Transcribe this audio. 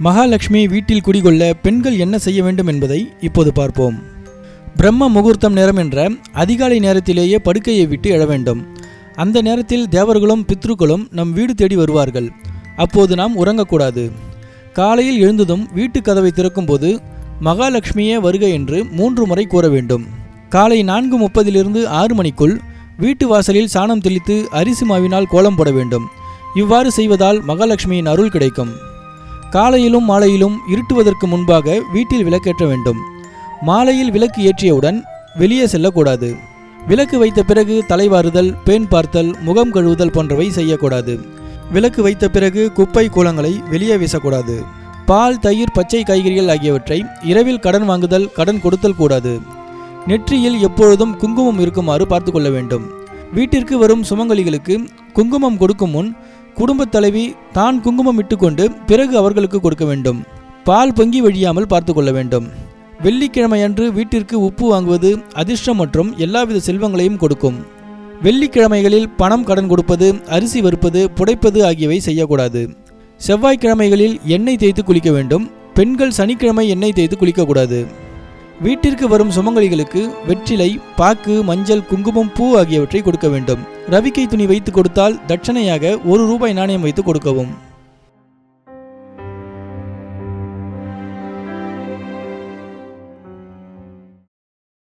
மகாலட்சுமி வீட்டில் குடிகொள்ள பெண்கள் என்ன செய்ய வேண்டும் என்பதை இப்போது பார்ப்போம். பிரம்ம முகூர்த்தம் நேரம் என்ற அதிகாலை நேரத்திலேயே படுக்கையை விட்டு எழ வேண்டும். அந்த நேரத்தில் தேவர்களும் பித்ருக்களும் நம் வீடு தேடி வருவார்கள். அப்போது நாம் உறங்கக்கூடாது. காலையில் எழுந்ததும் வீட்டு கதவை திறக்கும்போது மகாலட்சுமியே வருக என்று மூன்று முறை கூற வேண்டும். காலை நான்கு முப்பதிலிருந்து ஆறு மணிக்குள் வீட்டு வாசலில் சாணம் தெளித்து அரிசி மாவினால் கோலம் போட வேண்டும். இவ்வாறு செய்வதால் மகாலட்சுமியின் அருள் கிடைக்கும். காலையிலும் மாலையிலும் இருட்டுவதற்கு முன்பாக வீட்டில் விளக்கேற்ற வேண்டும். மாலையில் விளக்கு ஏற்றியவுடன் வெளியே செல்லக்கூடாது. விளக்கு வைத்த பிறகு தலைவாறுதல் பேன் பார்த்தல் முகம் கழுவுதல் போன்றவை செய்யக்கூடாது. விளக்கு வைத்த பிறகு குப்பை கூலங்களை வெளியே வீசக்கூடாது. பால் தயிர் பச்சை காய்கறிகள் ஆகியவற்றை இரவில் கடன் வாங்குதல் கடன் கொடுத்தல் கூடாது. நெற்றியில் எப்பொழுதும் குங்குமம் இருக்குமாறு பார்த்து கொள்ள வேண்டும். வீட்டிற்கு வரும் சுமங்கலிகளுக்கு குங்குமம் கொடுக்கும் முன் குடும்பத் தலைவி தான் குங்குமம் இட்டுக்கொண்டு பிறகு அவர்களுக்கு கொடுக்க வேண்டும். பால் பொங்கி வழியாமல் பார்த்து கொள்ள வேண்டும். வெள்ளிக்கிழமையன்று வீட்டிற்கு உப்பு வாங்குவது அதிர்ஷ்டம் மற்றும் எல்லாவித செல்வங்களையும் கொடுக்கும். வெள்ளிக்கிழமைகளில் பணம் கடன் கொடுப்பது அரிசி வறுப்பது புடைப்பது ஆகியவை செய்யக்கூடாது. செவ்வாய்க்கிழமைகளில் எண்ணெய் தேய்த்து குளிக்க வேண்டும். பெண்கள் சனிக்கிழமை எண்ணெய் தேய்த்து குளிக்கக்கூடாது. வீட்டிற்கு வரும் சுமங்கலிகளுக்கு வெற்றிலை பாக்கு மஞ்சள் குங்குமம் பூ ஆகியவற்றை கொடுக்க வேண்டும். ரவிக்கை துணி வைத்து கொடுத்தால் தட்சணையாக ஒரு ரூபாய் நாணயம் வைத்து கொடுக்கவும்.